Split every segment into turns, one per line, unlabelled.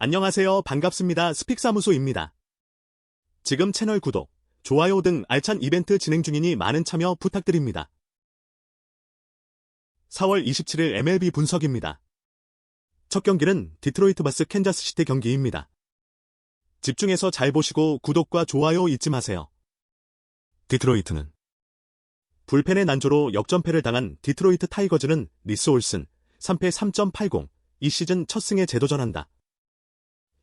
안녕하세요. 반갑습니다. 스픽사무소입니다. 지금 채널 구독, 좋아요 등 알찬 이벤트 진행 중이니 많은 참여 부탁드립니다. 4월 27일 MLB 분석입니다. 첫 경기는 디트로이트 바스 캔자스 시티 경기입니다. 집중해서 잘 보시고 구독과 좋아요 잊지 마세요. 디트로이트는 불펜의 난조로 역전패를 당한 디트로이트 타이거즈는 리스 올슨 3패 3.80 이 시즌 첫 승에 재도전한다.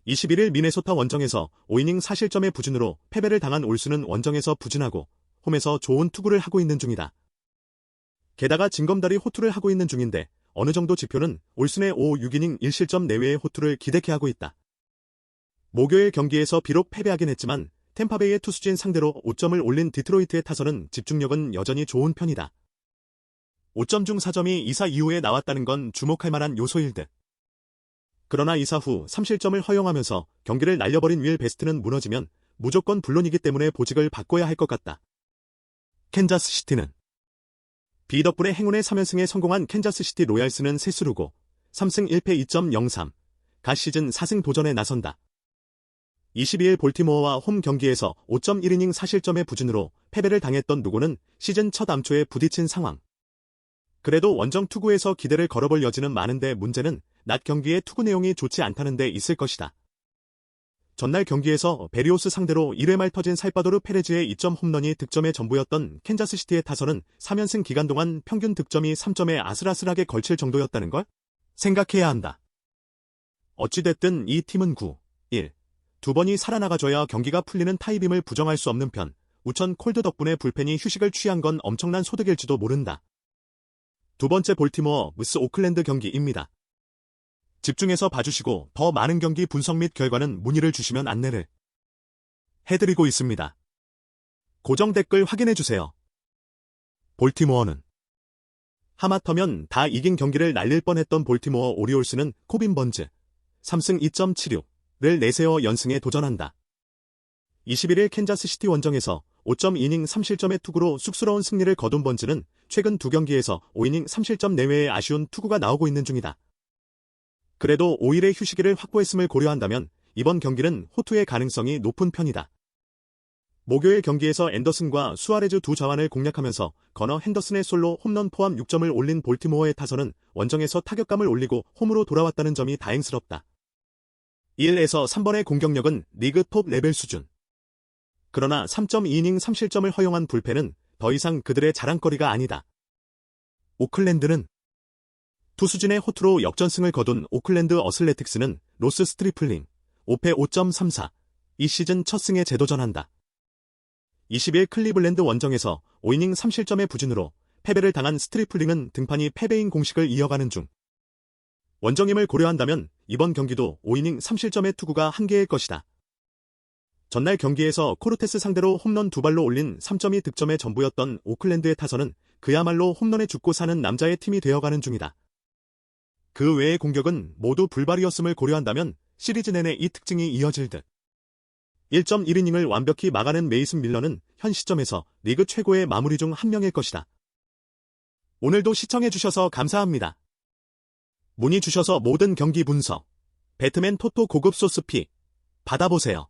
21일 미네소타 원정에서 5이닝 사실점의 부진으로 패배를 당한 올수는 원정에서 부진하고 홈에서 좋은 투구를 하고 있는 중이다. 게다가 진검다리 호투를 하고 있는 중인데 어느 정도 지표는 올순의 5, 6이닝 1실점 내외의 호투를 기대케 하고 있다. 목요일 경기에서 비록 패배하긴 했지만 템파베이의 투수진 상대로 5점을 올린 디트로이트의 타선은 집중력은 여전히 좋은 편이다. 5점 중 4점이 2사 이후에 나왔다는 건 주목할 만한 요소일 듯. 그러나 이사 후 3실점을 허용하면서 경기를 날려버린 윌 베스트는 무너지면 무조건 불론이기 때문에 보직을 바꿔야 할 것 같다. 캔자스 시티는 비 덕분에 행운의 3연승에 성공한 캔자스 시티 로얄스는 세수르고 3승 1패 2.03, 가 시즌 4승 도전에 나선다. 22일 볼티모어와 홈 경기에서 5.1이닝 사실점의 부진으로 패배를 당했던 누구는 시즌 첫 암초에 부딪힌 상황. 그래도 원정 투구에서 기대를 걸어볼 여지는 많은데 문제는 낮 경기의 투구 내용이 좋지 않다는 데 있을 것이다. 전날 경기에서 베리오스 상대로 1회 말 터진 살바도르 페레즈의 2점 홈런이 득점의 전부였던 캔자스시티의 타선은 3연승 기간 동안 평균 득점이 3점에 아슬아슬하게 걸칠 정도였다는 걸 생각해야 한다. 어찌됐든 이 팀은 9, 1, 두 번이 살아나가줘야 경기가 풀리는 타입임을 부정할 수 없는 편, 우천 콜드 덕분에 불펜이 휴식을 취한 건 엄청난 소득일지도 모른다. 두 번째 볼티모어 무스 오클랜드 경기입니다. 집중해서 봐주시고 더 많은 경기 분석 및 결과는 문의를 주시면 안내를 해드리고 있습니다. 고정 댓글 확인해주세요. 볼티모어는 하마터면 다 이긴 경기를 날릴 뻔했던 볼티모어 오리올스는 코빈 번즈 3승 2.76를 내세워 연승에 도전한다. 21일 캔자스 시티 원정에서 5.2이닝 3실점의 투구로 쑥스러운 승리를 거둔 번즈는 최근 두 경기에서 5이닝 3실점 내외의 아쉬운 투구가 나오고 있는 중이다. 그래도 5일의 휴식일을 확보했음을 고려한다면 이번 경기는 호투의 가능성이 높은 편이다. 목요일 경기에서 앤더슨과 수아레즈 두 자완을 공략하면서 거너 핸더슨의 솔로 홈런 포함 6점을 올린 볼티모어의 타선은 원정에서 타격감을 올리고 홈으로 돌아왔다는 점이 다행스럽다. 1에서 3번의 공격력은 리그 톱 레벨 수준. 그러나 3.2이닝 3실점을 허용한 불펜은 더 이상 그들의 자랑거리가 아니다. 오클랜드는 투수진의 호투로 역전승을 거둔 오클랜드 어슬레틱스는 로스 스트리플링 5패 5.34 이 시즌 첫 승에 재도전한다. 20일 클리블랜드 원정에서 5이닝 3실점의 부진으로 패배를 당한 스트리플링은 등판이 패배인 공식을 이어가는 중. 원정임을 고려한다면 이번 경기도 5이닝 3실점의 투구가 한계일 것이다. 전날 경기에서 코르테스 상대로 홈런 두 발로 올린 3점이 득점의 전부였던 오클랜드의 타선은 그야말로 홈런에 죽고 사는 남자의 팀이 되어가는 중이다. 그 외의 공격은 모두 불발이었음을 고려한다면 시리즈 내내 이 특징이 이어질 듯. 1.1이닝을 완벽히 막아낸 메이슨 밀러는 현 시점에서 리그 최고의 마무리 중 한 명일 것이다. 오늘도 시청해주셔서 감사합니다. 문의 주셔서 모든 경기 분석, 배트맨 토토 고급 소스 피 받아보세요.